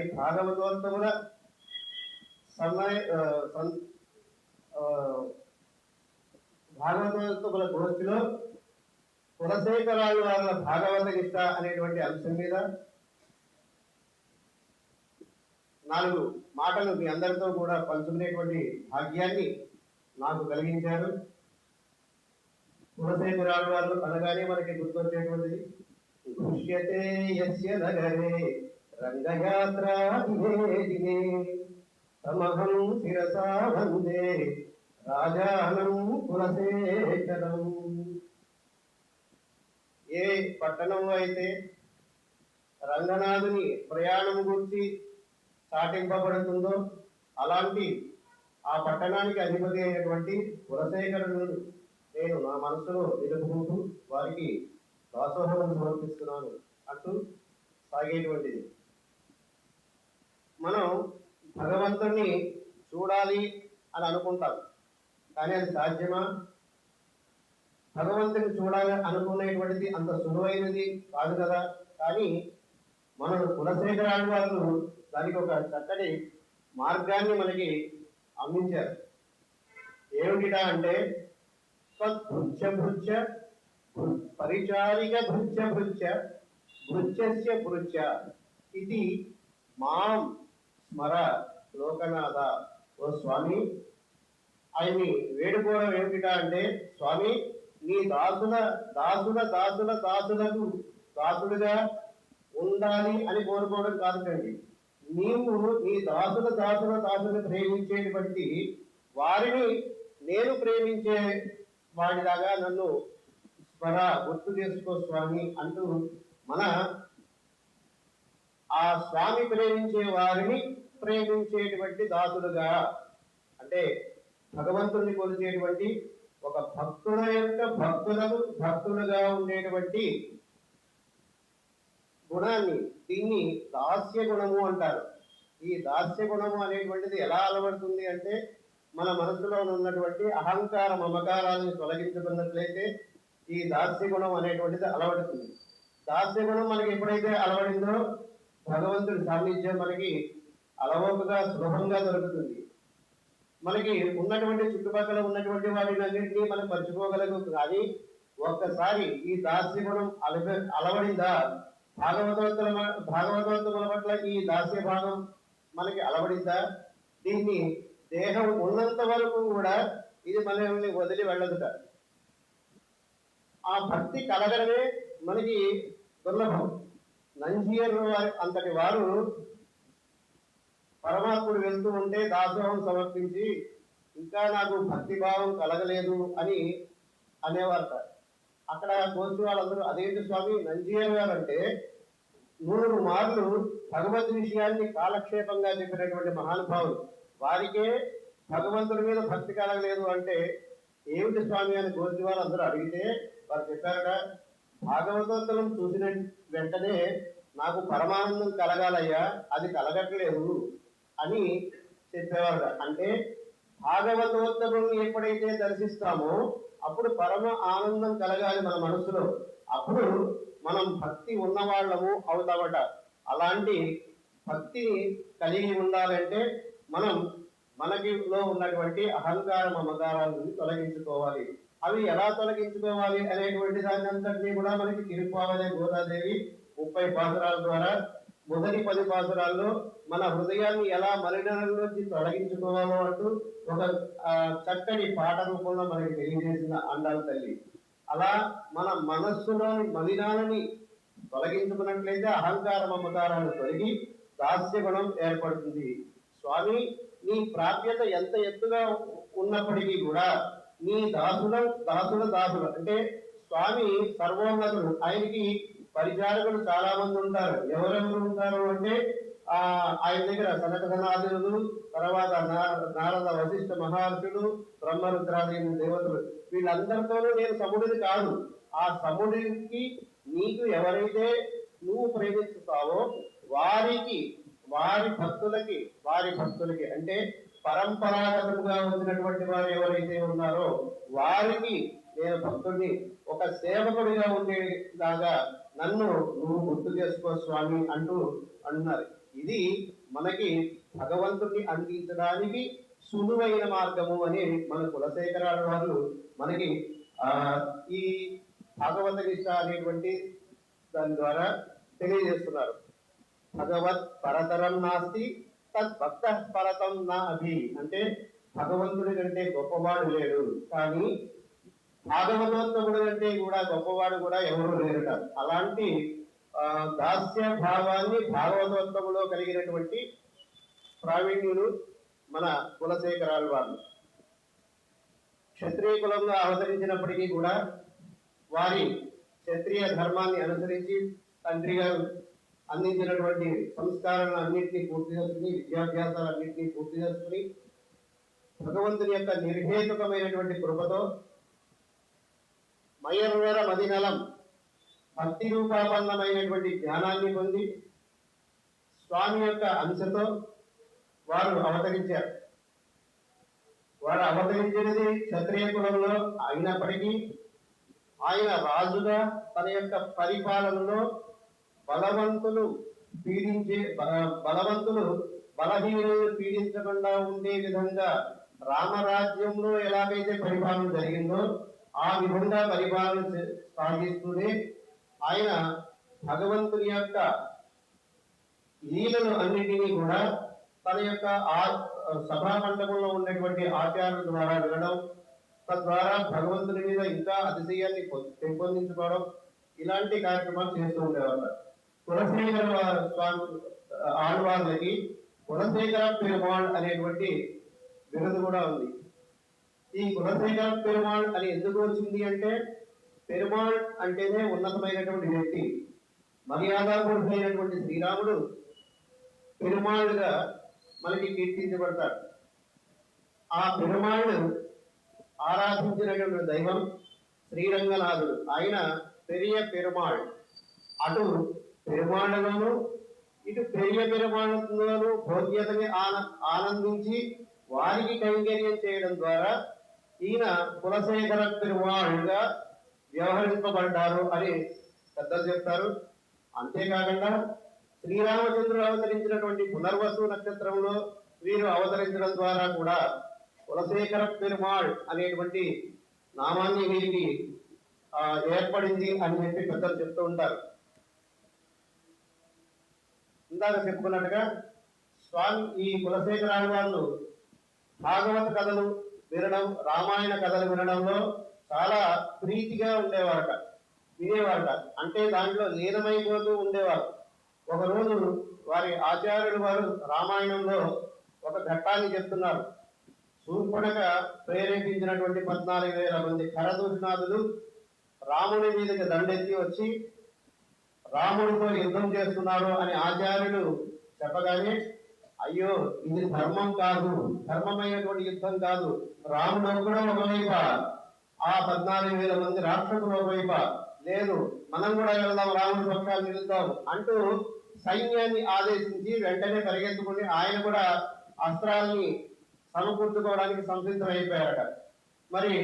అట్టి భాగవతోత్తముల సమయ భాగవతోత్తముల గోష్ఠిలో కులశేఖరాలు వాళ్ళ భాగవత నిష్ట అనేటువంటి అంశం మీద నాలుగు మాటలు మీ అందరితో కూడా పంచుకునేటువంటి భాగ్యాన్ని నాకు కలిగించారు. కులశేఖరాలు వాళ్ళు అనగానే మనకి గుర్తొచ్చేటువంటిది దృశ్యతే యస్య నగరే రంగయాత్ర దినే తమహం శిరసా వందే రాజానం కులశేఖరం ఏ పట్టణం అయితే రంగనాథుని ప్రయాణం గురించి చాటింపబడుతుందో అలాంటి ఆ పట్టణానికి అధిపతి అయినటువంటి కులశేఖరుడు నేను నా మనసులో నిలుపుకుంటూ వారికి దాసోహం సమర్పిస్తున్నాను అంటూ సాగేటువంటిది. మనం భగవంతుణ్ణి చూడాలి అని అనుకుంటాం. కానీ అది సాధ్యమా? భగవంతుని చూడాలి అనుకునేటువంటిది అంత సులువైనది కాదు కదా. కానీ మన కులశేఖరాలు వాళ్ళు దానికి ఒక చక్కటి మార్గాన్ని మనకి అందించారు. ఏమిటిటా అంటే భృత్య భృత్య పరిచారిక భృత్య భృత్య భృత్యస్య భృత్య ఇది మాం స్మర లోకనాథ. ఓ స్వామి ఆయన్ని వేడుకోవడం ఏమిటా అంటే స్వామి నీ దాసుల దాసుల దాసుల దాసులకు దాసులుగా ఉండాలి అని కోరుకోవడం కాదండి. నీవు నీ దాసుల దాసుల దాసులు ప్రేమించేటువంటి వారిని నేను ప్రేమించే వాడిలాగా నన్ను స్మర గుర్తు చేసుకో స్వామి అంటూ మన ఆ స్వామి ప్రేమించే వారిని ప్రేమించేటువంటి దాసులుగా అంటే భగవంతుని కొలిచేటువంటి ఒక భక్తుల యొక్క భక్తులకు భక్తులుగా ఉండేటువంటి గుణాన్ని దీన్ని దాస్య గుణము అంటారు. ఈ దాస్య గుణము అనేటువంటిది ఎలా అలవడుతుంది అంటే మన మనసులో ఉన్నటువంటి అహంకార మమకారాలను తొలగించుకున్నట్లయితే ఈ దాస్య గుణం అనేటువంటిది అలవడుతుంది. దాస్య గుణం మనకి ఎప్పుడైతే అలవడిందో భగవంతుడి సాన్నిధ్యం మనకి అలవోకగా సులభంగా దొరుకుతుంది. మనకి ఉన్నటువంటి చుట్టుపక్కల ఉన్నటువంటి వాటిని అన్నింటినీ మనం మర్చిపోగలము కానీ ఒక్కసారి ఈ దాస్య గుణం అలవ అలవడిందా? భాగవతోత్తర భాగవతోత్తముల పట్ల ఈ దాస్య భాగం మనకి అలవడిందా? దీన్ని దేహం ఉన్నంత వరకు కూడా ఇది మనల్ని వదిలి వెళ్ళదుట. ఆ భక్తి కలగడమే మనకి దుర్లభం. నంజీర్ అంతటి వారు పరమాత్ముడు వెళ్తూ ఉంటే దాసోహం సమర్పించి ఇంకా నాకు భక్తి భావం కలగలేదు అని అనేవారట. అక్కడ కోర్సు వాళ్ళందరూ అదేంటి స్వామి నంజీర్ గారు అంటే నూరు మార్లు భగవద్ విషయాన్ని కాలక్షేపంగా చెప్పినటువంటి మహానుభావులు వారికే భగవంతుడి మీద భక్తి కలగలేదు అంటే ఏమిటి స్వామి? అని కోర్సు అందరూ అడిగితే వారు చెప్పారట భాగవతోత్తరం చూసిన వెంటనే నాకు పరమానందం కలగాలయ్యా అది కలగట్లేదు అని చెప్పేవారు. అంటే భాగవతోత్తరం ఎప్పుడైతే దర్శిస్తామో అప్పుడు పరమ ఆనందం కలగాలి మన మనసులో. అప్పుడు మనం భక్తి ఉన్నవాళ్ళము అవుతామట. అలాంటి భక్తిని కలిగి ఉండాలంటే మనం మనకిలో ఉన్నటువంటి అహంకార మమకారాలను తొలగించుకోవాలి. అవి ఎలా తొలగించుకోవాలి అనేటువంటి దాని అంతటినీ కూడా మనకి తిరుపావలే గోదాదేవి ముప్పై పాసురాల ద్వారా. మొదటి పది పాసురాల్లో మన హృదయాన్ని ఎలా మలినాల్లోంచి తొలగించుకోవాలో అంటూ ఒక చక్కటి పాట రూపంలో మనకి తెలియజేసిన అండాల తల్లి. అలా మన మనస్సులోని మలినాలని తొలగించుకున్నట్లయితే అహంకార మమకారాలు తొలగి దాస్య గుణం ఏర్పడుతుంది. స్వామి నీ ప్రాప్యత ఎంత ఎత్తుగా ఉన్నప్పటికీ కూడా నీ దాసుల దాసుల దాసులు అంటే స్వామి సర్వోన్నతుడు. ఆయనకి పరిచారకులు చాలా మంది ఉంటారు. ఎవరెవరు ఉంటారు అంటే ఆ ఆయన దగ్గర సనక సనాదులు తర్వాత నారద వశిష్ఠ మహర్షులు బ్రహ్మరుద్రాదైన దేవతలు. వీళ్ళందరితోనూ నేను సముడిని కాదు. ఆ సముడికి నీకు ఎవరైతే నువ్వు ప్రేమిస్తావో వారికి వారి భక్తులకి వారి భక్తులకి అంటే పరంపరాగతముగా వచ్చినటువంటి వారు ఎవరైతే ఉన్నారో వారికి నేను భక్తుడిని ఒక సేవకుడిగా ఉండేలాగా నన్ను నువ్వు గుర్తు చేసుకో స్వామి అంటూ అంటున్నారు ఇది మనకి భగవంతుడిని అందించడానికి సులువైన మార్గము అని మన కులశేఖరాల వారు మనకి ఆ ఈ భగవత గీత అనేటువంటి దాని ద్వారా తెలియజేస్తున్నారు. భగవత్ పరతరం నాస్తి తద్ పరతం నా అభి అంటే భగవంతుడి కంటే గొప్పవాడు లేడు. కానీ భాగవతోత్తముడు కంటే కూడా గొప్పవాడు కూడా ఎవరు లేరుట. అలాంటి ఆ, దాస్య భావాన్ని భాగవతోత్తములో కలిగినటువంటి ప్రావీణ్యులు మన కులశేఖరాలు వారు క్షత్రియ కులంలో అవతరించినప్పటికీ కూడా వారి క్షత్రియ ధర్మాన్ని అనుసరించి తండ్రి గారు అందించినటువంటి సంస్కారాలను అన్నింటినీ పూర్తి చేసుకుని విద్యాభ్యాసాలన్నింటినీ పూర్తి చేసుకుని భగవంతుని యొక్క నిర్హేతుకమైనటువంటి కృపతో మయర్వేర మదినలం భక్తి రూపాపన్నమైనటువంటి జ్ఞానాన్ని పొంది స్వామి యొక్క అంశతో వారు అవతరించారు. వారు అవతరించినది క్షత్రియ కులంలో అయినప్పటికీ ఆయన రాజుగా తన యొక్క పరిపాలనలో బలవంతులు పీడించే బలవంతులు బలహీనులు పీడించకుండా ఉండే విధంగా రామరాజ్యంలో ఎలాగైతే పరిపాలన జరిగిందో ఆ విధంగా పరిపాలన సాగిస్తూనే ఆయన భగవంతుని యొక్క లీలలు అన్నిటినీ కూడా తన యొక్క ఆ సభా మండపంలో ఉన్నటువంటి ఆచార్యుల ద్వారా వినడం తద్వారా భగవంతుని మీద ఇంకా అతిశయాన్ని పెంపొందించుకోవడం ఇలాంటి కార్యక్రమాలు చేస్తూ ఉండేవారు. కులశేఖర వా- ఆడవాళ్ళకి కులశేఖర పెరుమాళ్ అనేటువంటి బిరుదు కూడా ఉంది ఈ కులశేఖర పెరుమాళ్ అని ఎందుకు వచ్చింది అంటే పెరుమాళ్ అంటేనే ఉన్నతమైనటువంటి వ్యక్తి మర్యాదపూర్వమైనటువంటి శ్రీరాముడు పెరుమాళ్ళుగా మనకి కీర్తించబడతారు ఆ పెరుమాళ్ళు ఆరాధించినటువంటి దైవం శ్రీరంగనాథుడు. ఆయన పెరియ పెరుమాళ్. అటు పెరుమాళ్ళలోను ఇటు పెరియ పెరుమాళ్ళలోను భోగ్యతని ఆనందించి వారికి కైంకర్యం చేయడం ద్వారా ఈయన కులశేఖర పెరుమాళ్ళుగా వ్యవహరింపబడ్డారు అని పెద్దలు చెప్తారు. అంతేకాకుండా శ్రీరామచంద్రుడు అవతరించినటువంటి పునర్వసు నక్షత్రంలో వీరు అవతరించడం ద్వారా కూడా కులశేఖర పెరుమాళ్ అనేటువంటి నామాన్ని వీరికి ఏర్పడింది అని చెప్పి పెద్దలు చెప్తూ ఉంటారు. ఇందాక చెప్పుకున్నట్టుగా స్వామి ఈ కులశేఖరాల వాళ్ళు భాగవత కథలు వినడం రామాయణ కథలు వినడంలో చాలా ప్రీతిగా ఉండేవారట వినేవారట. అంటే దాంట్లో లీనమైపోతూ ఉండేవారు. ఒకరోజు వారి ఆచార్యులు వారు రామాయణంలో ఒక ఘట్టాన్ని చెప్తున్నారు. చూపడక ప్రేరేపించినటువంటి పద్నాలుగు వేల మంది కరదూషణాదులు రాముని మీదకి దండెత్తి వచ్చి రాముడితో యుద్ధం చేస్తున్నారు అని ఆచార్యులు చెప్పగానే అయ్యో ఇది ధర్మం కాదు ధర్మమైనటువంటి యుద్ధం కాదు. రాముడు కూడా ఒకవైప ఆ పద్నాలుగు వేల మంది రాక్షసులు ఒకవైప లేదు మనం కూడా వెళ్దాం రాముడి పక్షాలు నిలుద్దాం అంటూ సైన్యాన్ని ఆదేశించి వెంటనే పరిగెత్తుకుని ఆయన కూడా అస్త్రాల్ని సమకూర్చుకోవడానికి సంసిద్ధమైపోయారట. మరి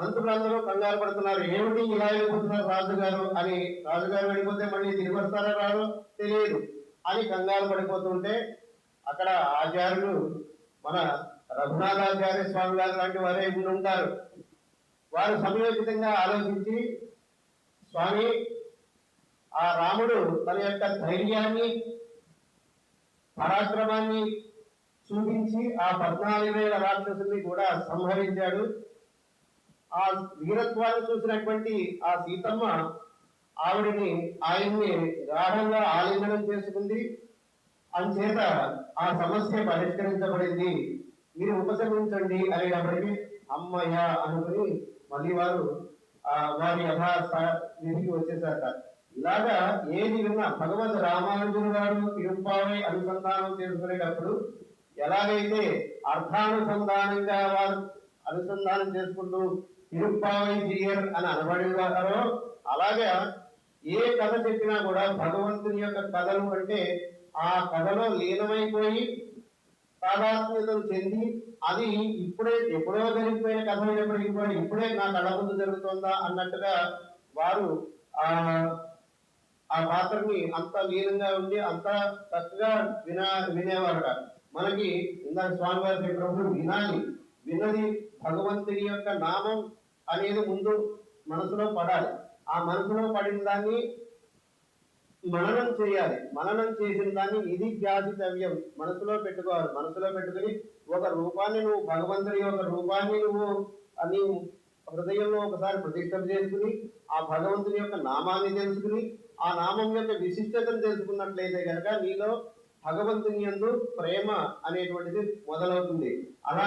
మంత్రులందరూ కంగారు పడుతున్నారు. ఏమిటి ఇలా వెళ్ళిపోతున్నారు రాజుగారు అని రాజుగారు వెళ్ళిపోతే మళ్ళీ తిరిగి వస్తారా రారు తెలియదు. అని కంగారు పడిపోతుంటే అక్కడ ఆచార్యులు మన రఘునాథాచార్య స్వామి గారు లాంటి వారే ఉంటారు. వారు సమయోచితంగా ఆలోచించి స్వామి ఆ రాముడు తన యొక్క ధైర్యాన్ని పరాక్రమాన్ని చూపించి ఆ పద్నాలుగు వేల రాక్షసుల్ని కూడా సంహరించాడు. ఆ వీరత్వాన్ని చూసినటువంటి ఆ సీతమ్మ ఆవిడని ఆయన్ని గాఢంగా ఆలింగనం చేసుకుంది. అంచేత ఆ సమస్య పరిష్కరించబడింది. మీరు ఉపశమించండి అనేటప్పటికీ అమ్మయ్య అనుకుని మళ్ళీ వారు ఆ వారి యథాస్థ విధికి వచ్చేసారట. ఇలాగా ఏది విన్నా భగవద్ రామానుజులు గారు తిరుపావై అనుసంధానం చేసుకునేటప్పుడు ఎలాగైతే అర్థానుసంధానంగా వారు అనుసంధానం చేసుకుంటూ తిరుప్పావై జీయర్ అని అనబడేవారో అలాగా ఏ కథ చెప్పినా కూడా భగవంతుని యొక్క కథలు అంటే ఆ కథలో లీనమైపోయి తాదాత్మ్యతను చెంది అది ఇప్పుడే ఎప్పుడో జరిగిపోయిన కథ అయినప్పటికీ కూడా ఇప్పుడే నా కళ ముందు జరుగుతుందా అన్నట్టుగా వారు ఆ ఆ పాత్రని అంత లీనంగా ఉండి అంత చక్కగా వినా వినేవారట. మనకి ఇందాక స్వామి చెప్పినప్పుడు వినాలి. విన్నది భగవంతుని యొక్క నామం అనేది ముందు మనసులో పడాలి. ఆ మనసులో పడిన దాన్ని మననం చేయాలి. మననం చేసిన దాన్ని ఇది ధ్యాసితవ్యం మనసులో పెట్టుకోవాలి. మనసులో పెట్టుకుని ఒక రూపాన్ని నువ్వు భగవంతుని యొక్క రూపాన్ని నువ్వు అని హృదయంలో ఒకసారి ప్రతిష్టం చేసుకుని ఆ భగవంతుని యొక్క నామాన్ని తెలుసుకుని ఆ నామం యొక్క విశిష్టతను తెలుసుకున్నట్లయితే కనుక నీలో భగవంతుని యందు ప్రేమ అనేటువంటిది మొదలవుతుంది. అలా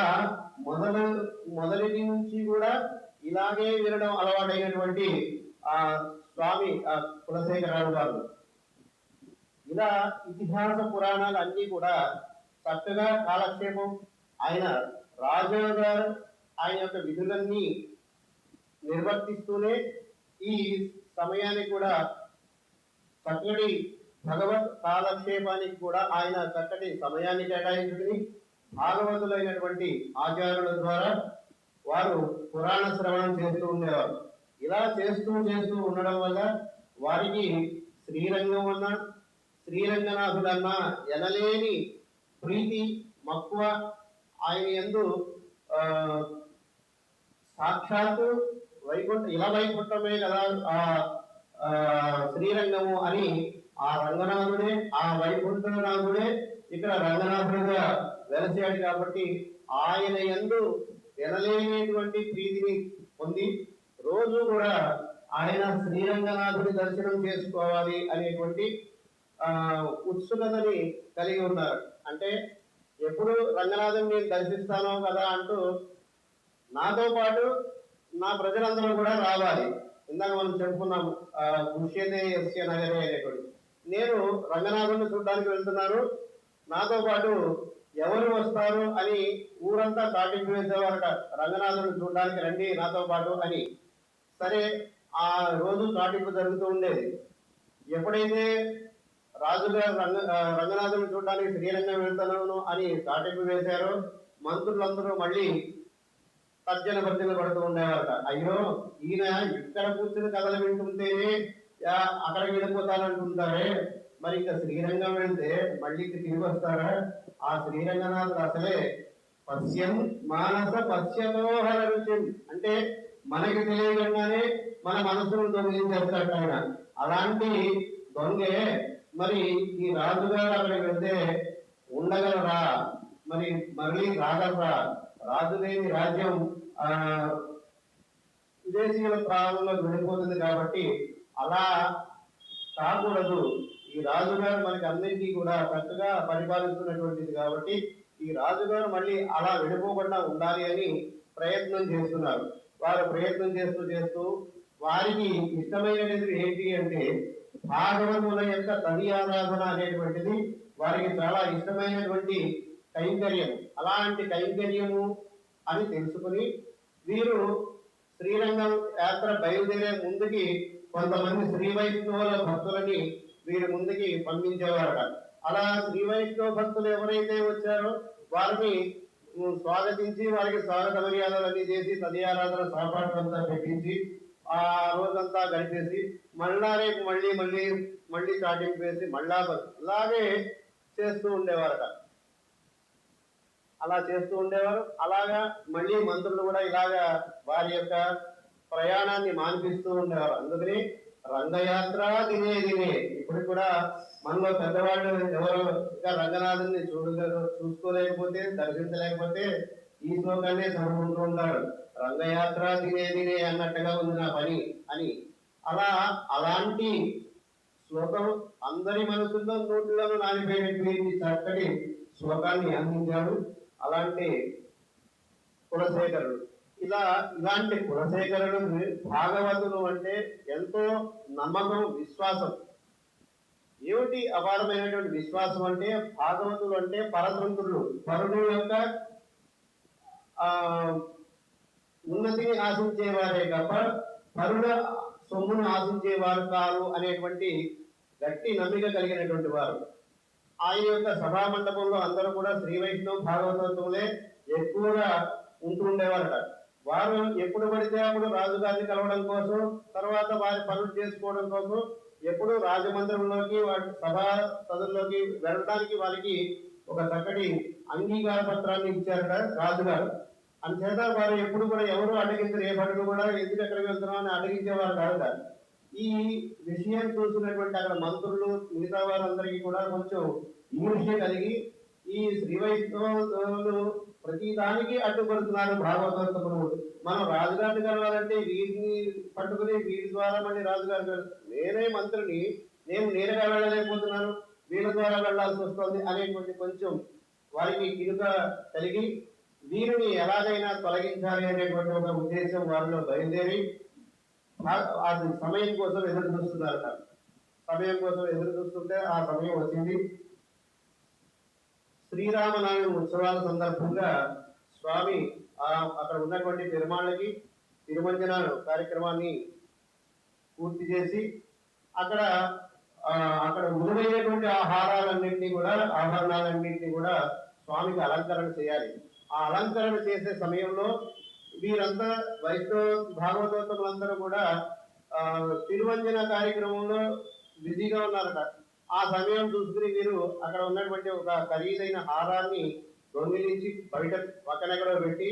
మొదలు మొదటి నుంచి కూడా ఇలాగే వినడం అలవాటైనటువంటి ఆ స్వామి ఆ కులశేఖరరావు గారు. ఇలా ఇతిహాస పురాణాలు అన్నీ కూడా చక్కగా కాలక్షేపం ఆయన రాజా గారు ఆయన యొక్క విధులన్నీ నిర్వర్తిస్తూనే ఈ సమయాన్ని కూడా చక్కటి భగవత్ కాలక్షేపానికి కూడా ఆయన చక్కటి సమయాన్ని కేటాయించుకుని భాగవతులైనటువంటి ఆచార్యుల ద్వారా వారు పురాణ శ్రవణం చేస్తూ ఉండేవారు. ఇలా చేస్తూ చేస్తూ ఉండడం వల్ల వారికి శ్రీరంగం అన్న శ్రీరంగనాథుడన్న ఎనలేని ప్రీతి మక్కువ ఆయన ఎందు ఆ, సాక్షాత్తు వైకుంఠ ఇలా వైకుంఠమే కదా ఆ ఆ, శ్రీరంగము అని ఆ రంగనాథుడే ఆ వైకుంఠనాథుడే ఇక్కడ రంగనాథుడిగా వెలసాడు కాబట్టి ఆయన ఎందు ఎనలేనటువంటి ప్రీతిని పొంది రోజు కూడా ఆయన శ్రీరంగనాథుని దర్శనం చేసుకోవాలి అనేటువంటి ఆ ఉత్సుకతని కలిగి ఉన్నారు. అంటే ఎప్పుడు రంగనాథం నేను దర్శిస్తానో కదా అంటూ నాతో పాటు నా ప్రజలందరూ కూడా రావాలి. ఇందాక మనం చెప్పుకున్నాం ఆ, పుష్యతే నగరే అనేటువంటి. నేను రంగనాథుని చూడడానికి వెళ్తున్నాను. నాతో పాటు ఎవరు వస్తారు అని ఊరంతా తాటింపు వేసేవారట రంగనాథుడు చూడడానికి రండి నాతో పాటు అని. సరే ఆ రోజు తాటింపు జరుగుతూ ఉండేది. ఎప్పుడైతే రాజుగారు రంగ రంగనాథుని చూడడానికి శ్రీరంగం వెళ్తున్నాను అని తాటింపు వేశారో మంత్రులందరూ మళ్ళీ తర్జన భర్జన పడుతూ ఉండేవారట. అయ్యో ఈయన ఇక్కడ కూర్చుని కథలు వింటుంటేనే యా, అక్కడికి వెళ్ళిపోతానంటుంటారే. మరి ఇంకా శ్రీరంగం వెళ్తే మళ్ళీ తిరిగి వస్తారా? ఆ శ్రీరంగనాథుడు అసలే పశ్యం మానస పశ్యమోహర రుచిం అంటే మనకి తెలియకుండానే మన మనసును దొంగిలించేస్తాడు ఆయన. అలాంటి దొంగే మరి ఈ రాజుగారు అక్కడికి వెళ్తే ఉండగలరా? మరి మళ్ళీ రాగలరా రాజు లేని రాజ్యం ఆ విదేశీయుల ప్రాణంలో వెళ్ళిపోతుంది కాబట్టి అలా కాకూడదు. ఈ రాజుగారు మనకి అందరికీ కూడా చక్కగా పరిపాలిస్తున్నటువంటిది కాబట్టి ఈ రాజుగారు మళ్ళీ అలా విడిపోకుండా ఉండాలి అని ప్రయత్నం చేస్తున్నారు. వారు ప్రయత్నం చేస్తూ చేస్తూ వారికి ఇష్టమైనది ఏంటి అంటే భాగవతుల యొక్క తది ఆరాధన అనేటువంటిది వారికి చాలా ఇష్టమైనటువంటి కైంకర్యం అలాంటి కైంకర్యము అని తెలుసుకుని వీరు శ్రీరంగం యాత్ర బయలుదేరే ముందుకి కొంతమంది శ్రీ వైష్ణవుల భక్తులని వీరి ముందుకి పంపించేవారట అలా శ్రీ వైష్ణవ భక్తులు ఎవరైతే వచ్చారో వారిని స్వాగతించి వారికి స్వాగత మర్యాదలు అన్ని చేసి తదియారాధన సహపాఠం అంతా పెట్టించి ఆ రోజంతా గడిపేసి మళ్ళా రేపు మళ్ళీ మళ్ళీ మళ్ళీ స్టార్టింగ్ వేసి మళ్ళా అలాగే ఇలాగే చేస్తూ ఉండేవారట అలా చేస్తూ ఉండేవారు. అలాగా మళ్ళీ మంత్రులు కూడా ఇలాగా వారి యొక్క ప్రయాణాన్ని మాన్పిస్తూ ఉండేవారు. అందుకని రంగయాత్ర దినే దినే ఇప్పుడు కూడా మనలో పెద్దవాళ్ళు ఎవరు? ఇంకా రంగనాథుని చూడ చూసుకోలేకపోతే దర్శించలేకపోతే ఈ శ్లోకాన్ని చదువుకుంటూ ఉంటారు రంగయాత్ర దినే దినే అన్నట్టుగా ఉంది నా పని అని. అలా అలాంటి శ్లోకం అందరి మనసుల్లో నోట్లను నానిపోయినటువంటి చక్కటి శ్లోకాన్ని అందించాడు. అలాంటి కులశేఖరుడు. ఇలా ఇలాంటి కులశేఖరుడు భాగవతులు అంటే ఎంతో నమ్మకం విశ్వాసం. ఏమిటి అపారమైనటువంటి విశ్వాసం అంటే? భాగవతులు అంటే పరతంత్రులు పరుడు యొక్క ఆ ఉన్నతిని ఆశించేవారే తప్ప పరుల సొమ్మును ఆశించేవారు కాదు అనేటువంటి గట్టి నమ్మిక కలిగినటువంటి వారు. ఆయన యొక్క సభా మండపంలో అందరూ కూడా శ్రీ వైష్ణవ భాగవతంలోనే ఎక్కువగా ఉంటూ ఉండేవారట. వారు ఎప్పుడు పడితే అప్పుడు రాజుగారిని కలవడం కోసం తర్వాత వారి పనులు చేసుకోవడం కోసం ఎప్పుడు రాజమందిరంలోకి వాటి సభా సదుల్లోకి వెళ్ళడానికి వారికి ఒక చక్కటి అంగీకార పత్రాన్ని ఇచ్చారట రాజుగారు. అందుచేత వారు ఎప్పుడు కూడా ఎవరు అడ్డగించరు ఏ భటుడు కూడా ఎందుకు ఎక్కడికి వెళ్తున్నాం అని అడ్డగించేవారు కాదు ఈ విషయం చూసినటువంటి అక్కడ మంత్రులు మిగతా వారందరికీ కూడా కొంచెం ఈర్ష్య కలిగి ఈ శ్రీ వైష్ణవులు ప్రతి దానికి అడ్డుపడుతున్నారు భాగవతోత్తములు. మనం రాజుగారిని కలవాలంటే వీరిని పట్టుకుని వీరి ద్వారా మళ్ళీ రాజుగారు నేనే మంత్రిని నేను నేరుగా వెళ్ళలేకపోతున్నాను వీళ్ళ ద్వారా వెళ్ళాల్సి వస్తుంది అనేటువంటి కొంచెం వారికి కినుక కలిగి వీరిని ఎలాగైనా తొలగించాలి అనేటువంటి ఒక ఉద్దేశం వారిలో బయలుదేరి ఆ సమయం కోసం ఎదురు చూస్తున్నారట. సమయం కోసం ఎదురు చూస్తుంటే ఆ సమయం వచ్చింది. శ్రీరామనవమి ఉత్సవాల సందర్భంగా స్వామి ఆ అక్కడ ఉన్నటువంటి పెరుమాళ్ళకి తిరుమంజన కార్యక్రమాన్ని పూర్తి చేసి అక్కడ అక్కడ మృదువైనటువంటి ఆహారాలన్నింటినీ కూడా ఆభరణాలన్నింటినీ కూడా స్వామికి అలంకరణ చేయాలి. ఆ అలంకరణ చేసే సమయంలో వీరంతా వైష్ణవ భాగవతోత్తములందరూ కూడా తిరువంజన కార్యక్రమంలో బిజీగా ఉన్నారట. ఆ సమయం చూసుకుని వీరు అక్కడ ఉన్నటువంటి ఒక ఖరీదైన హారాన్ని దొంగిలించి బయట పక్కనెక్కడో పెట్టి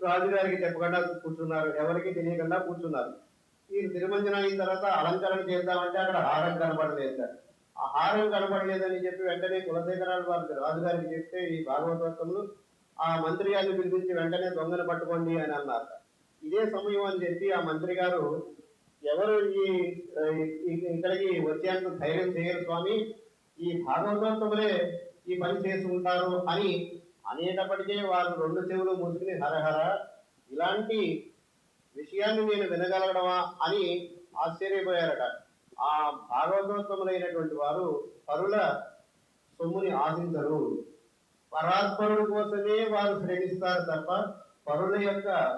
రాజుగారికి చెప్పకుండా కూర్చున్నారు. ఎవరికి తెలియకుండా కూర్చున్నారు. ఈ తిరుమంజన అయిన తర్వాత అలంకరణ చేద్దామంటే అక్కడ హారం కనపడలేదు సార్. ఆ హారం కనపడలేదని చెప్పి వెంటనే కులశేఖరాలు వారికి రాజుగారికి చెప్తే ఈ భాగవతత్వంలో ఆ మంత్రి గారిని పిలిపించి వెంటనే దొంగను పట్టుకోండి అని అన్నారు. ఇదే సమయం అని చెప్పి ఆ మంత్రి గారు ఎవరు ఈ ఇక్కడికి వచ్చేంత ధైర్యం చేయరు స్వామి? ఈ భాగవతోత్తములే ఈ పని చేసి ఉంటారు అని అనేటప్పటికే వారు రెండు చెవులు మూసుకుని హరహర ఇలాంటి విషయాన్ని నేను వినగలగడమా అని ఆశ్చర్యపోయారట. ఆ భాగవతోత్తములైనటువంటి వారు పరుల సొమ్ముని ఆశించరు. పరాత్పరుడు కోసమే వారు శ్రమిస్తారు తప్ప పరుల యొక్క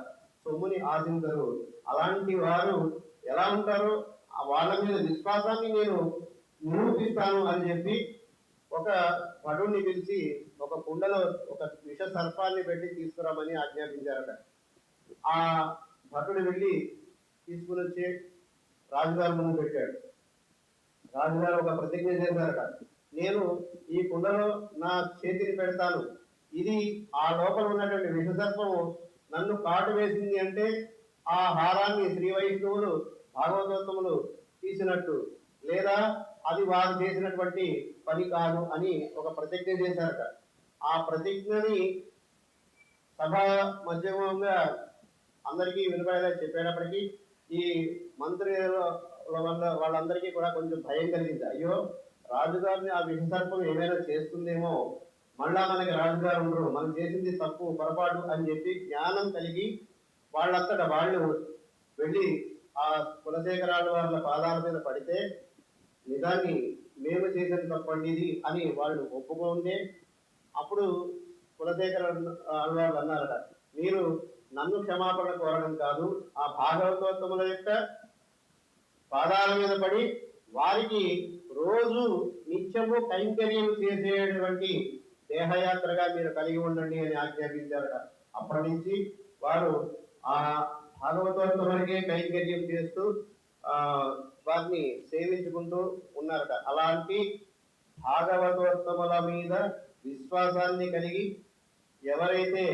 సొమ్ముని ఆశించరు. అలాంటి వారు ఎలా ఉంటారో ఆ వాళ్ళ మీద విశ్వాసాన్ని నేను నిరూపిస్తాను అని చెప్పి ఒక భటుడిని పిలిచి ఒక కుండలో ఒక విష సర్పాన్ని పెట్టి తీసుకురామని ఆజ్ఞాపించారట. ఆ భటుడు వెళ్ళి తీసుకుని వచ్చి రాజుగారి ముందు పెట్టాడు. రాజుగారు ఒక ప్రతిజ్ఞ చేశారట. నేను ఈ కుండలో నా చేతిని పెడతాను. ఇది ఆ లోపల ఉన్నటువంటి విషసర్పము నన్ను కాటు వేసింది అంటే ఆ హారాన్ని శ్రీ వైష్ణవులు భాగవతోత్తములు తీసినట్టు లేదా అది వారు చేసినటువంటి పని కాదు అని ఒక ప్రతిజ్ఞ చేశారట. ఆ ప్రతిజ్ఞని సభ మధ్యమంగా అందరికీ వినపడేలా చెప్పేటప్పటికీ ఈ మంత్రి వల్ల వాళ్ళందరికీ కూడా కొంచెం భయం కలిగింది. అయ్యో రాజుగారిని ఆ విషసర్పం ఏమైనా చేస్తుందేమో మళ్ళా మనకి రాజుగారు ఉండరు మనం చేసింది తప్పు పొరపాటు అని చెప్పి జ్ఞానం కలిగి వాళ్ళంతట వాళ్ళు వెళ్ళి ఆ కులశేఖరాలు వాళ్ళ పాదాల మీద పడితే నిజాన్ని మేము చేసిన తప్పండి ఇది అని వాళ్ళు ఒప్పుకుంటే అప్పుడు కులశేఖర వాళ్ళు అన్నారట. మీరు నన్ను క్షమాపణ కోరడం కాదు ఆ భాగవతోత్తముల యొక్క పాదాల మీద పడి వారికి రోజు నిత్యము కైంకర్యం చేసేటువంటి దేహయాత్రగా మీరు కలిగి ఉండండి అని ఆజ్ఞాపించారట. అప్పటి నుంచి వారు ఆ భాగవతోత్తములకే కైంకర్యం చేస్తూ ఆ వారిని సేవించుకుంటూ ఉన్నారట. అలాంటి భాగవతోత్తముల మీద విశ్వాసాన్ని కలిగి ఎవరైతే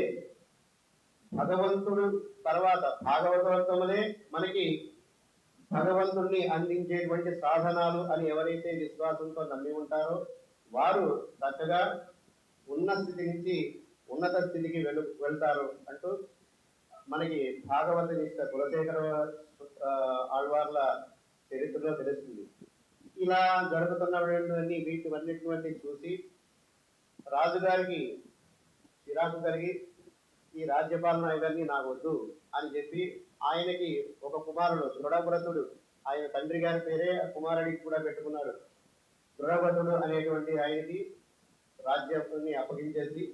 భగవంతుడు తర్వాత భాగవతోత్తములే మనకి భగవంతుడిని అందించేటువంటి సాధనాలు అని ఎవరైతే విశ్వాసంతో నమ్మి ఉంటారో వారు చక్కగా ఉన్న స్థితి నుంచి ఉన్నత స్థితికి వెళు వెళ్తారు అంటూ మనకి భాగవత నిష్ట కులశేఖర ఆళ్వార్ల చరిత్రలో తెలుస్తుంది. ఇలా జరుగుతున్నటువంటి వీటివన్నిటివంటి చూసి రాజుగారికి చిరాకు కలిగి ఈ రాజ్యపాలన ఇవన్నీ నాకొద్దు వద్దు అని చెప్పి ఆయనకి ఒక కుమారుడు దృఢవ్రతుడు. ఆయన తండ్రి గారి పేరే కుమారుడికి కూడా పెట్టుకున్నాడు దృఢవ్రతుడు అనేటువంటి ఆయనకి రాజ్యాన్ని అప్పగించేసి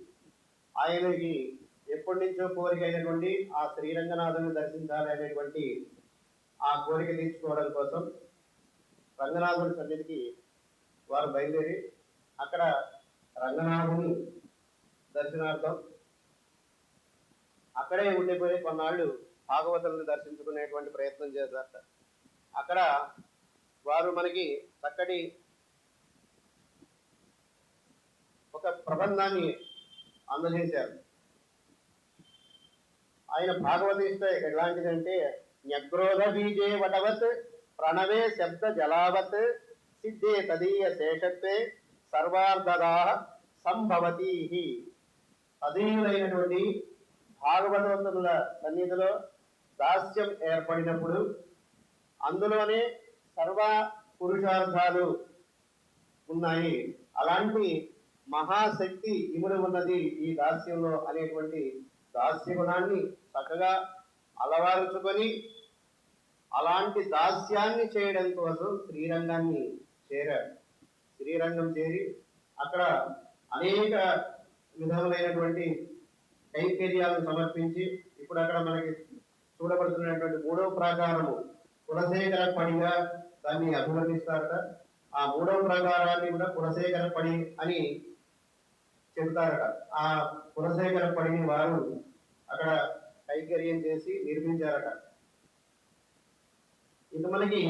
ఆయనకి ఎప్పటి నుంచో కోరిక అయినటువంటి ఆ శ్రీరంగనాథుని దర్శించాలి అనేటువంటి ఆ కోరిక తీర్చుకోవడం కోసం రంగనాథుని సన్నిధికి వారు బయలుదేరి అక్కడ రంగనాథుని దర్శనార్థం అక్కడే ఉండిపోయి కొన్నాళ్ళు భాగవతులను దర్శించుకునేటువంటి ప్రయత్నం చేశారట. అక్కడ వారు మనకి చక్కటి ఒక ప్రబంధాన్ని అందజేశారు. ఆయన భాగవతిష్ట ఎలాంటిదంటే న్యగ్రోధ బీజే వటవత్ ప్రణవే శబ్ద జలావత్ సిద్ధే తదీయ శేషత్వే సర్వార్ధదా సంభవతి అధీనులైనటువంటి భాగవతవంతుల సన్నిధిలో దాస్యం ఏర్పడినప్పుడు అందులోనే సర్వ పురుషార్థాలు ఉన్నాయి. అలాంటి మహాశక్తి ఇముడు ఉన్నది ఈ దాస్యంలో అనేటువంటి దాస్య గుణాన్ని చక్కగా అలవారుచుకొని అలాంటి దాస్యాన్ని చేయడం కోసం శ్రీరంగాన్ని చేరాడు. శ్రీరంగం చేరి అక్కడ అనేక విధములైనటువంటి కైంకర్యాలను సమర్పించి ఇప్పుడు అక్కడ మనకి చూడబడుతున్నటువంటి మూడవ ప్రాకారము కులశేఖర పడిగా దాన్ని అభివర్ణిస్తారట. ఆ మూడవ ప్రాకారాన్ని కూడా కులశేఖర పడి అని చెబుతారట. ఆ కులశేఖర పడిని వారు అక్కడ కైకర్యం చేసి నిర్మించారట. ఇంత మనకి